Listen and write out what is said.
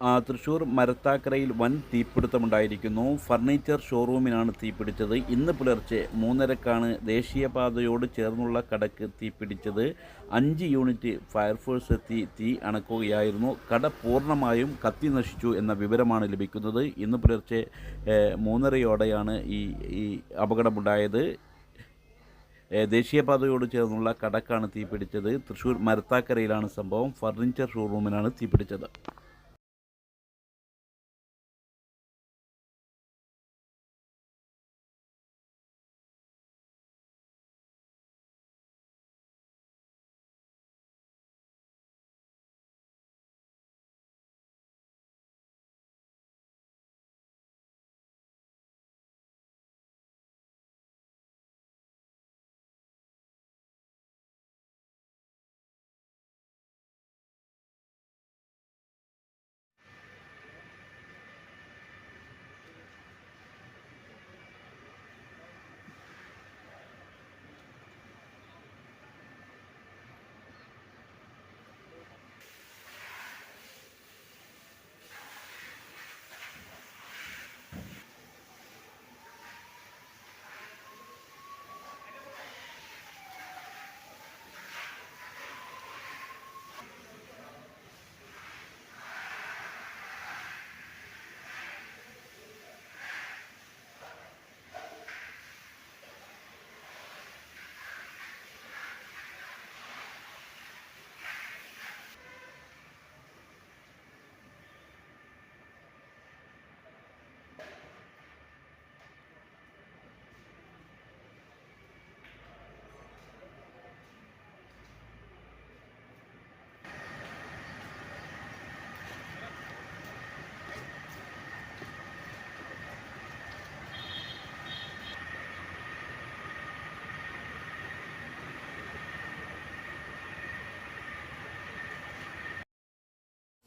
തൃശൂർ മരത്താക്കരയിൽ വൻ തീപിടുത്തമുണ്ടായിരിക്കുന്നു. ഫർണിച്ചർ ഷോറൂമിനാണ് തീപിടിച്ചത്. ഇന്ന് പുലർച്ചെ മൂന്നരക്കാണ് ദേശീയപാതയോട് ചേർന്നുള്ള കടക്ക് തീപിടിച്ചത്. അഞ്ച് യൂണിറ്റ് ഫയർഫോഴ്സ് എത്തി തീ അണക്കുകയായിരുന്നു. കട പൂർണമായും കത്തി നശിച്ചു എന്ന വിവരമാണ് ലഭിക്കുന്നത്. ഇന്ന് പുലർച്ചെ മൂന്നരയോടെയാണ് ഈ ഈ അപകടമുണ്ടായത്. ദേശീയപാതയോട് ചേർന്നുള്ള കടക്കാണ് തീപിടിച്ചത്. തൃശ്ശൂർ മരത്താക്കരയിലാണ് സംഭവം. ഫർണിച്ചർ ഷോറൂമിനാണ് തീപിടിച്ചത്.